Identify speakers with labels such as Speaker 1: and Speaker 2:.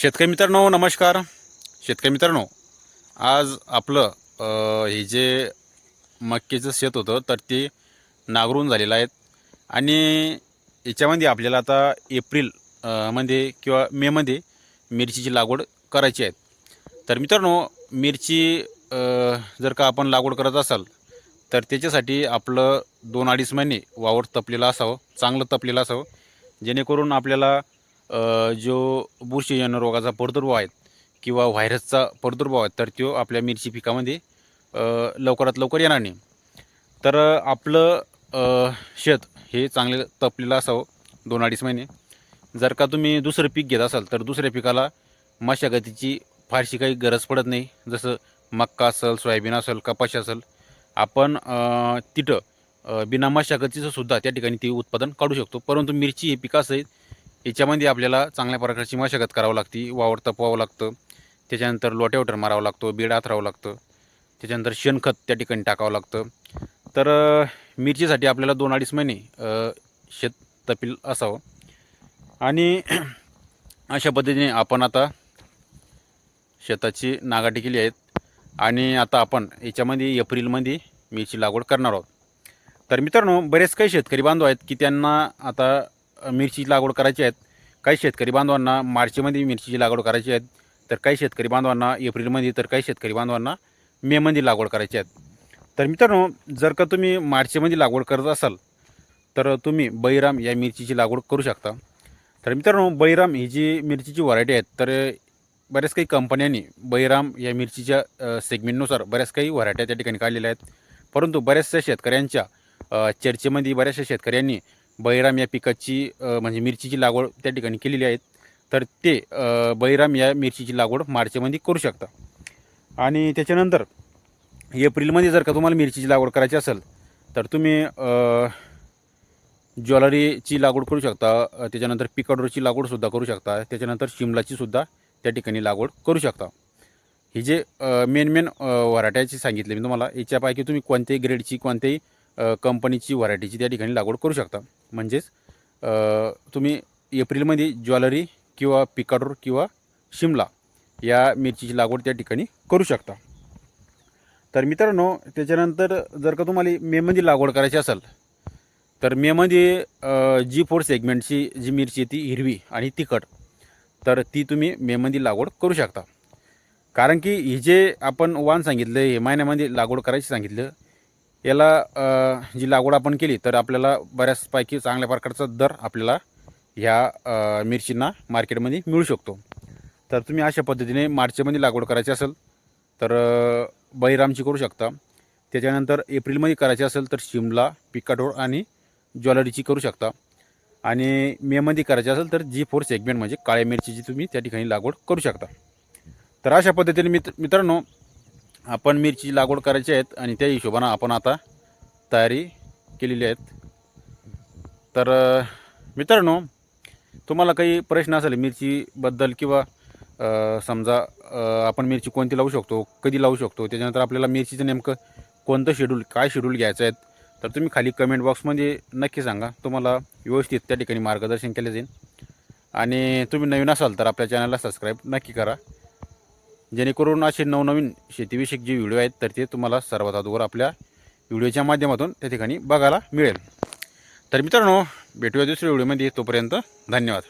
Speaker 1: शेतकरी मित्रांनो नमस्कार. शेतकरी मित्रांनो आज आपलं हे जे मक्कीचं शेत होतं तर ते नांगरून झालेलं आहेत आणि याच्यामध्ये आपल्याला आता एप्रिलमध्ये किंवा मेमध्ये मिरचीची लागवड करायची आहे. तर मित्रांनो मिरची जर का आपण लागवड करत असाल तर त्याच्यासाठी आपलं दोन अडीच महिने वावर तपलेलं असावं चांगलं तपलेलं असावं. जेणेकरून आपल्याला जो बुरशीजन्य रोगाचा प्रादुर्भाव आहे किंवा व्हायरसचा प्रादुर्भाव आहे तर तो आपल्या मिरची पिकामध्ये लवकरात लवकर येणार नाही. तर आपलं शेत हे चांगले तपलेलं असावं दोन अडीच महिने. जर का तुम्ही दुसरं पीक घेत असाल तर दुसऱ्या पिकाला मशागतीची फारशी काही गरज पडत नाही. जसं मक्का असेल सोयाबीन असेल कपाशी असेल आपण तिथं बिना मशागतीचं सुद्धा त्या ठिकाणी ती उत्पादन काढू शकतो. परंतु मिरची हे पिक असं आहे याच्यामध्ये आपल्याला चांगल्या प्रकारची मशागत करावं लागते वावर तपवावं लागतं. त्याच्यानंतर लोट्यावटर मारावं लागतो बीड आथरावं लागतं. त्याच्यानंतर शेणखत त्या ठिकाणी टाकावं लागतं. तर मिरचीसाठी आपल्याला दोन अडीच महिने शेत तपील असावं. आणि अशा पद्धतीने आपण आता शेताची नागाटी केली आहेत. आणि आता आपण याच्यामध्ये एप्रिलमध्ये मिरची लागवड करणार आहोत. तर मित्रांनो बरेच काही शेतकरी बांधव आहेत की त्यांना आता मिरची लागवड करायची आहेत. काही शेतकरी बांधवांना मार्चमध्ये मिरचीची लागवड करायची आहेत. तर काही शेतकरी बांधवांना एप्रिलमध्ये तर काही शेतकरी बांधवांना मेमध्ये लागवड करायची आहेत. तर मित्रांनो जर का तुम्ही मार्चमध्ये लागवड करत असाल तर तुम्ही बैराम या मिरचीची लागवड करू शकता. तर मित्रांनो बैराम ही जी मिरचीची व्हरायटी आहेत तर बऱ्याच काही कंपन्यांनी बैराम या मिरचीच्या सेगमेंटनुसार बऱ्याच काही व्हरायट्या त्या ठिकाणी काढलेल्या आहेत. परंतु बऱ्याचशा शेतकऱ्यांच्या चर्चेमध्ये बऱ्याचशा शेतकऱ्यांनी बैराम या पिकाची म्हणजे मिरचीची लागवड त्या ठिकाणी केलेली आहेत तर ते बैराम या मिरचीची लागवड मार्चमध्ये करू शकता. आणि त्याच्यानंतर एप्रिलमध्ये जर का तुम्हाला मिरचीची लागवड करायची असेल तर तुम्ही ज्वेलरीची लागवड करू शकता त्याच्यानंतर पिकाडोरची लागवडसुद्धा करू शकता त्याच्यानंतर शिमलाची सुद्धा त्या ठिकाणी लागवड करू शकता. ही जे मेन मेन व्हरायट्याची सांगितले मी तुम्हाला याच्यापैकी तुम्ही कोणत्याही ग्रेडची कोणत्याही कंपनीची व्हरायटीची त्या ठिकाणी लागवड करू शकता. म्हणजेच तुम्ही एप्रिलमध्ये ज्वेलरी किंवा पिकाडोर किंवा शिमला या मिरचीची लागवड त्या ठिकाणी करू शकता. तर मित्रांनो त्याच्यानंतर जर का तुम्हाला मेमध्ये लागवड करायची असेल तर मेमध्ये जी फोर सेगमेंटची जी मिरची आहे ती हिरवी आणि तिखट तर ती तुम्ही मेमध्ये लागवड करू शकता. कारण की ही जे आपण वाण सांगितलं हे महिन्यामध्ये लागवड करायची सांगितलं याला जी लागवड आपण केली तर आपल्याला बऱ्याचपैकी चांगल्या प्रकारचा दर आपल्याला ह्या मिरचींना मार्केटमध्ये मिळू शकतो. तर तुम्ही अशा पद्धतीने मार्चमध्ये लागवड करायची असेल तर बळीरामची बहिरामची करू शकता. त्याच्यानंतर एप्रिलमध्ये करायची असेल तर शिमला पिकाडोर आणि ज्वेलरीची करू शकता. आणि मेमध्ये करायची असेल तर जी फोर सेगमेंट म्हणजे काळ्या मिरचीची तुम्ही त्या ठिकाणी लागवड करू शकता. तर अशा पद्धतीने मित्र मित्रांनो आपण मिरची लागवड करायची आहेत आणि त्या हिशोबानं आपण आता तयारी केलेली आहेत. तर मित्रांनो तुम्हाला काही प्रश्न असेल मिरचीबद्दल किंवा समजा आपण मिरची कोणती लावू शकतो कधी लावू शकतो त्याच्यानंतर आपल्याला मिरचीचं नेमकं कोणतं शेड्यूल काय शेड्यूल घ्यायचं आहे तर तुम्ही खाली कमेंट बॉक्समध्ये नक्की सांगा. तुम्हाला व्यवस्थित त्या ठिकाणी मार्गदर्शन केलं जाईल. आणि तुम्ही नवीन असाल तर आपल्या चॅनलला सबस्क्राईब नक्की करा. जेणेकरून असे नवनवीन शेतीविषयक जे व्हिडिओ आहेत तर ते तुम्हाला सर्वात अगोदर आपल्या व्हिडिओच्या माध्यमातून त्या ठिकाणी बघायला मिळेल. तर मित्रांनो भेटूया दुसऱ्या व्हिडिओमध्ये. तोपर्यंत धन्यवाद.